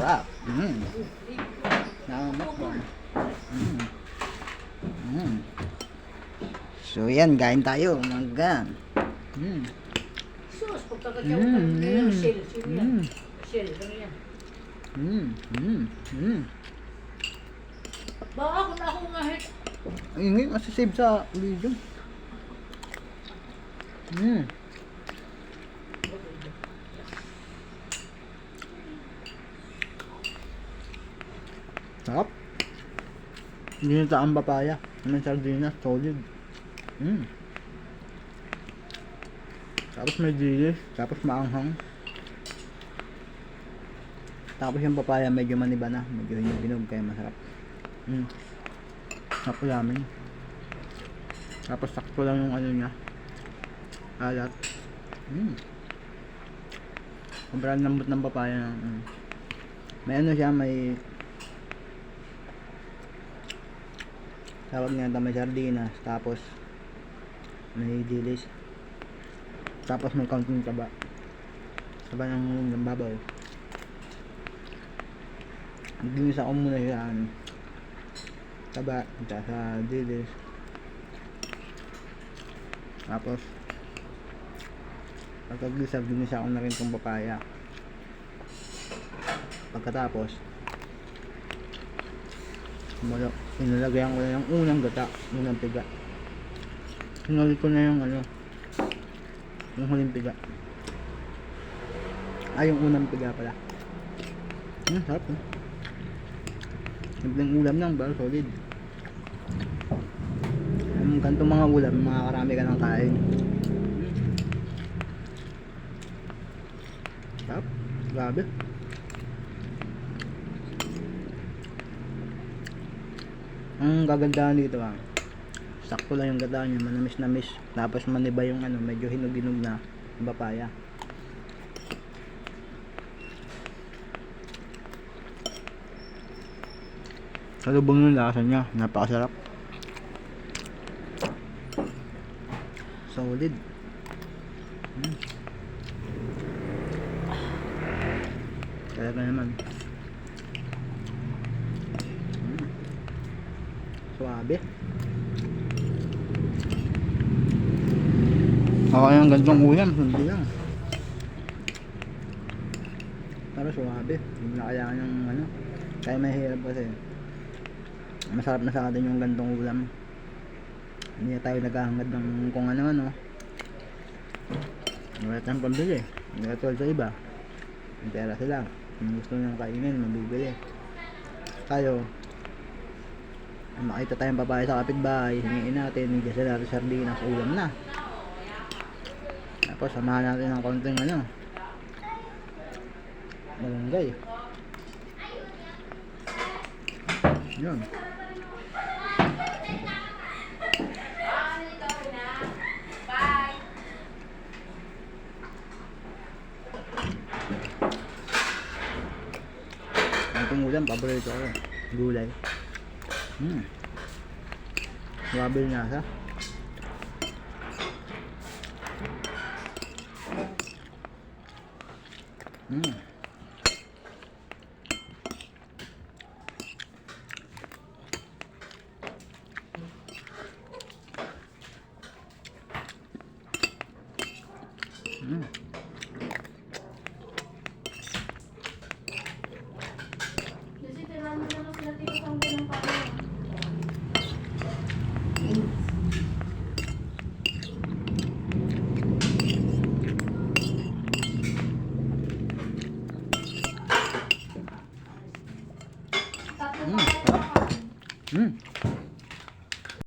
Sarap. Mm. Nakamukbang. Mm. Mm. So yan, kain tayo. Umaga. Mm. Sus, pagkakatawa Mm, ka ng mm, shell, shell yan. mm. Shell, ano yan? Mm. Mm. Mm. Baka na ako nga hit. Ay, ngayon, masasave sa video. Mm. Sarap. Ginita ang papaya. May sardinas, solid. Mm. Tapos may dilis, tapos maanghang. Tapos yung papaya medyo maniba na, medyo hinog-hinog kaya masarap. Mm. Sarap namin. Tapos sakto lang yung ano niya. Alat. Mm. Sobrang lambot ng papaya. Mm. May ano siya, may tawag nga may sardinas tapos may dilis. Tapos may kaunting taba taba ng, ng babaw ginisa ko muna ano taba at sa dilis. Tapos pagkagisa ginisa ko na rin tong papaya. Pagkatapos Malo, inalagyan ko na yung unang gata, unang piga. Sinulit ko na yung ano, yung huling piga. Ay, yung unang piga pala. Hmm, sarap eh. Simpleng ulam lang, pero solid. Yung ganitong mga ulam, makakarami ka ng kain. Sarap. Grabe. Ang gagandahan dito ah. Sakto lang yung gata niya, manamis namis. Tapos maniba yung ano, medyo hinog-hinog na papaya. Salubong yung lasa niya, napakasarap. Solid. Mm. Talaga naman. Mm. Suabe. Ako yung gantong ulam, hindi lang. Pero suabe. Hindi na kailangan yung ano. Kaya mahirap kasi. Masarap na sa atin yung gantong ulam. Hindi na tayo naghahangad ng kung ano ano. Wala tayong pambili. Hindi katulad sa iba. May pera sila. Kung gusto niyang kainin, mabibili. Tayo, makita tayong babae sa kapitbahay, hingiin natin, sila natin sardinas, ulam na. Tapos samahan natin ng konting ano, malunggay. Yun. Itong ulam, paborito ko. Gulay. Hmm. Grabe yung nasa. Hmm. Hmm. Mm.